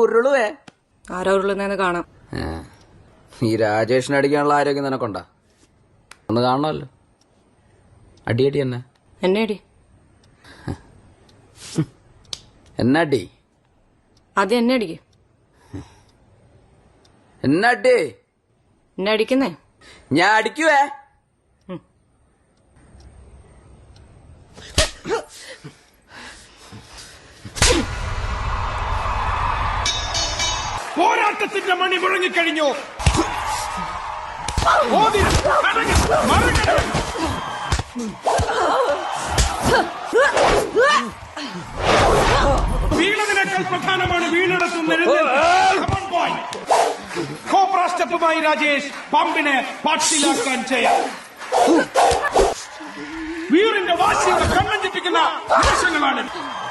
ഉരുളുവേ. ആരോ ഉരുളുന്നേന്ന് കാണാം. ഈ രാജേഷിനെ അടിക്കാനുള്ള ആരോഗ്യം നിനക്കൊണ്ടാ? ഒന്ന് കാണണമല്ലോ. അടിയടി എന്നെ. എന്നെ അടി. എന്നാട്ടി അത് എന്നെ അടിക്ക്. എന്നടി എന്നെ അടിക്കുന്നേ. ഞാൻ അടിക്കുവേ? പോരാട്ടത്തിന്റെ മണി മുഴങ്ങിക്കഴിഞ്ഞു. വീണതിനേക്കാൾ പ്രധാനമാണ് വീണെടുത്തുന്ന കോബ്ര സ്റ്റെപ്പുമായി രാജേഷ് പമ്പിനെ പാട്ടിലാക്കാൻ ചെയ്യാം. വീറിന്റെ വാശിയുടെ കണ്ണഞ്ചിപ്പിക്കുന്ന ആവശ്യങ്ങളാണ്. പന്ത്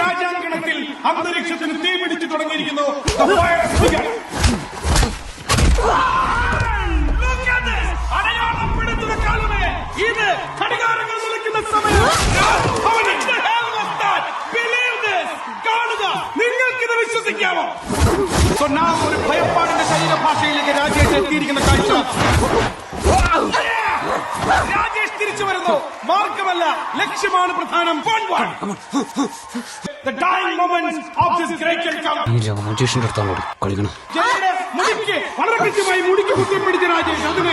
രാജാങ്കണത്തിൽ അന്തരീക്ഷത്തിന് തീ പിടിച്ചു തുടങ്ങിയിരിക്കുന്നു. ഇത് ഘടികാരങ്ങൾ നിൽക്കുന്ന സമയം? കാണുക. നിങ്ങൾക്കിത് വിശ്വസിക്കാമോ? now ഒരു ഭയപ്പാടിന്റെ ശരീരഭാഷയിലേക്ക് രാജ്യത്ത് എത്തിയിരിക്കുന്ന കാഴ്ച. രാജേഷ് തിരിച്ചു വരുന്നു. മാർഗമല്ല ലക്ഷ്യമാണ് പ്രധാനം. അടുത്താണ് കളിക്കണം. വളരെ കൃത്യമായി മുടിക്ക് കുത്തി പിടിച്ച രാജേഷ്. അതിന്.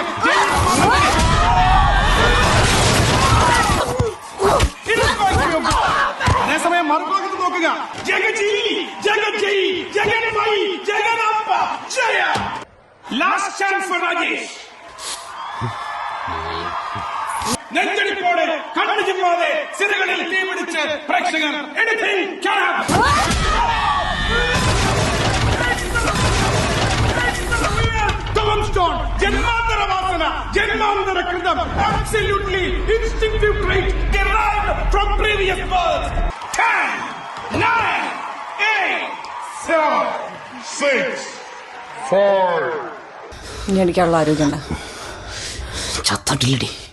അതേസമയം മറുഭാഗത്ത് നോക്കുക. ജഗജി ജഗജയ് ജയ. ലാസ്റ്റ് ചാൻസ് ഫോർ രാജേഷ് നെഞ്ചടിപ്പോടെ കണ്ണു ചിമ്മാതെ സിരകളിൽ തീ പിടിച്ച് പ്രേക്ഷകർ ജന്മാന്തര വാസന ജന്മാന്തര കൃതം absolutely instinctive trait derived from previous births. Ten, nine, eight, seven, six, ഇനി അടിക്കാനുള്ള ആരോഗ്യം ちょっとリリー。